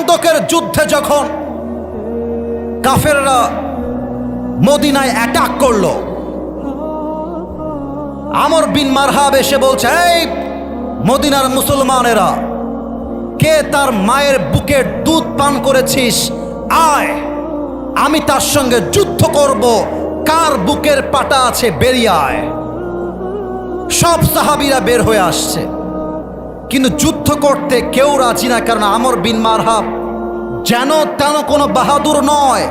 খন্দকের যুদ্ধে যখন কাফেররা মদিনায় অ্যাটাক করল, আমর বিন মারহাব এসে বলছে, এই মদিনার মুসলমানেরা, কে তার মায়ের বুকের দুধ পান করেছিস? আয়, আমি তার সঙ্গে যুদ্ধ করব, কার বুকের পাটা আছে বেরিয়ে আয়। সব সাহাবিরা বের হয়ে আসছে। কিন্তু যুদ্ধ করতে কেউ রাজি না, কারণ আমর বিন মারহাব যেন তেন কোনো বাহাদুর নয়,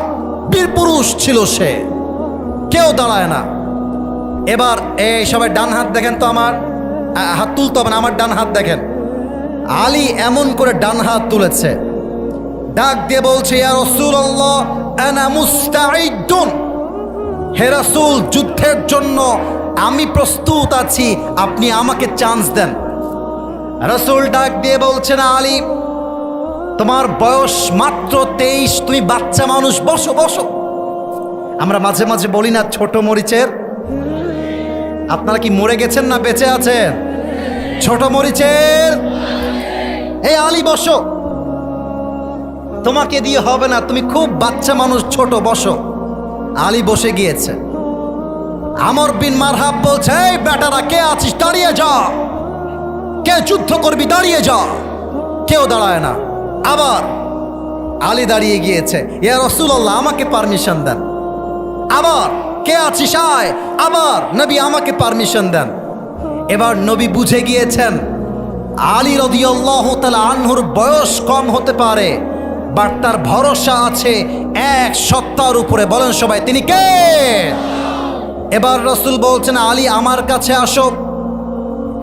বীর পুরুষ ছিল সে। কেউ দাঁড়ায় না। এবার এই সবাই ডান হাত দেখেন তো আমার হাত তুলতে হবে না, আমার ডান হাত দেখেন। আলী এমন করে ডান হাত তুলেছে। ডাক দিয়ে বলছে হে রাসূল, যুদ্ধের জন্য আমি প্রস্তুত আছি, আপনি আমাকে চান্স দেন। রাসূল ডাক দিয়ে বলছেন, আলী, তোমার বয়স মাত্র তেইশ, তুমি বাচ্চা মানুষ, বসো বসো। আমরা মাঝে মাঝে বলি না, ছোট মরিচের। আপনারা কি মরে গেছেন না বেঁচে আছেন? ছোট মরিচের। এই আলী, বসো। তোমাকে দিয়ে হবে না, তুমি খুব বাচ্চা মানুষ, ছোট, বসো। আলী বসে গিয়েছে। আমর বিন মারহাব বলছে, এই বেটারা, কে আছিস? দাঁড়িয়ে যা। কে যুদ্ধ করবি, দাঁড়িয়ে যা। কেউ দাঁড়ায় না। আবার আলী দাঁড়িয়ে গিয়েছে। ইয়া রসুল্লাহ আমাকে পারমিশন দেন। আবার, কে আছিস আয়। আবার, নবী আমাকে পারমিশন দেন। এবার নবী বুঝে গিয়েছেন, আলী রদিয়াল্লাহ তালা আনহুর বয়স কম হতে পারে, বাট তার ভরসা আছে এক সত্তার উপরে। বলেন সবাই, তিনি কে? এবার রসুল বলছেন, আলী আমার কাছে আসো।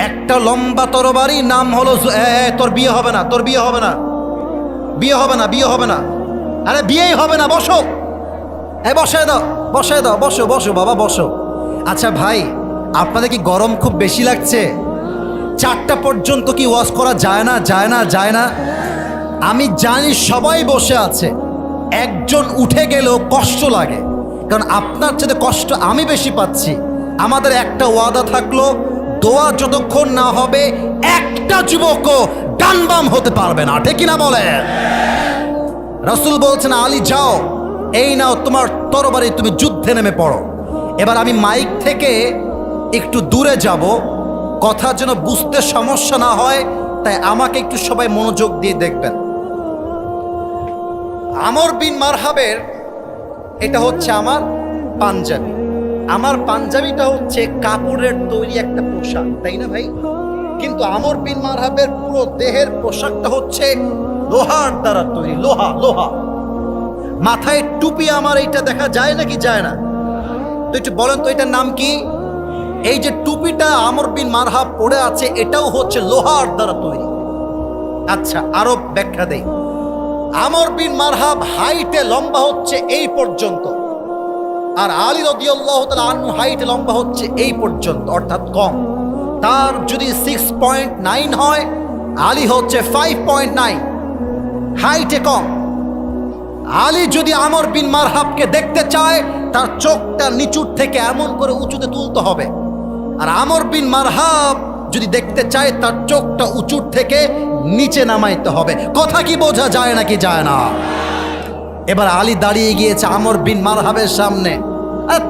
একটা লম্বা তরবারি নাম হলো এ, এ, তোর বিয়ে হবে না তোর বিয়ে হবে না। বিয়ে হবে না বিয়ে হবে না। আরে বিয়েই হবে না বসো। এই বসে দাও বসে দাও বসো বসো বাবা বসো। আচ্ছা ভাই আপনাদের কি গরম খুব বেশি লাগছে? চারটা পর্যন্ত কি ওয়াশ করা যায় না যায় না যায় না? আমি জানি সবাই বসে আছে। একজন উঠে গেলেও কষ্ট লাগে। কারণ আপনার চেয়ে কষ্ট আমি বেশি পাচ্ছি। আমাদের একটা ওয়াদা থাকল দোয়া যতক্ষণ না হবে, একটা যুবকও ডানবাম হতে পারবে না। ঠিক না বলে রাসূল বলছেন, আলী, যাও, এই নাও তোমার তরবারি, তুমি যুদ্ধে নেমে পড়ো। এবার আমি মাইক থেকে একটু দূরে যাব। কথা যেন বুঝতে সমস্যা না হয়, তাই আমাকে একটু সবাই মনোযোগ দিয়ে দেখবেন। আমর বিন মারহাবের, এটা হচ্ছে আমার পাঞ্জাবি। আমার পাঞ্জাবিটা হচ্ছে কাপড়ের তৈরি একটা পোশাক, তাই না ভাই? কিন্তু আমর বিন মারহাবের পুরো দেহের পোশাকটা হচ্ছে লোহার দ্বারা তৈরি, লোহা লোহা। মাথায় টুপি আমার এইটা দেখা যায় নাকি যায় না? তো একটু বলেন তো এটার নাম কি? এই যে টুপিটা আমর বিন মারহাব পড়ে আছে, এটাও হচ্ছে লোহার দ্বারা তৈরি। আচ্ছা আরও ব্যাখ্যা দেই। আমর বিন মারহাব হাইটে লম্বা হচ্ছে এই পর্যন্ত। আর আলী রদিয়াল্লাহ তাআলা আনহু হাইটে লম্বা হচ্ছে এই পর্যন্ত, অর্থাৎ কম। তার যদি সিক্স পয়েন্ট নাইন হয়, আলী হচ্ছে ফাইভ পয়েন্ট নাইন হাইটে কম। আলী যদি আমর বিন মারহাবকে দেখতে চায়, তার চোখটা নিচুর থেকে এমন করে উঁচুতে তুলতে হবে। আর আমর বিন মারহাব যদি দেখতে চায়, তার চোখটা উঁচুর থেকে নিচে নামাইতে হবে। কথা কি বোঝা যায় নাকি যায় না? এবার আলী দাঁড়িয়ে গিয়েছে আমর বিন মারহাবের সামনে।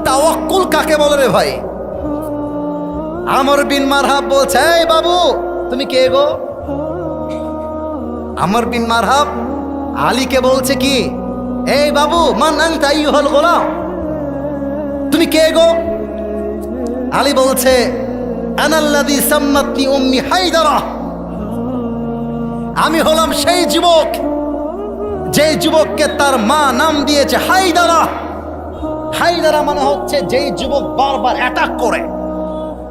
তাওয়াক্কুল কাকে বলে রে ভাই? আমর বিন মারহাব বলছে, এই বাবু, তুমি কে গো? আমর বিন মারহাব আলীকে বলছে কি, এই বাবু, মান আনতা হল গোলাম? তুমি কে গো? আলী বলছে আমি হলাম সেই যুবক যে যুবককে তার মা নাম দিয়েছে হাইদারা হাইদারা মানে হচ্ছে যেই যুবক বারবার অ্যাটাক করে।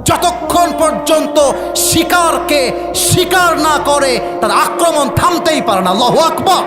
যতক্ষণ পর্যন্ত শিকারকে শিকার না করে, তার আক্রমণ থামতেই পারে না। লহু আকবার।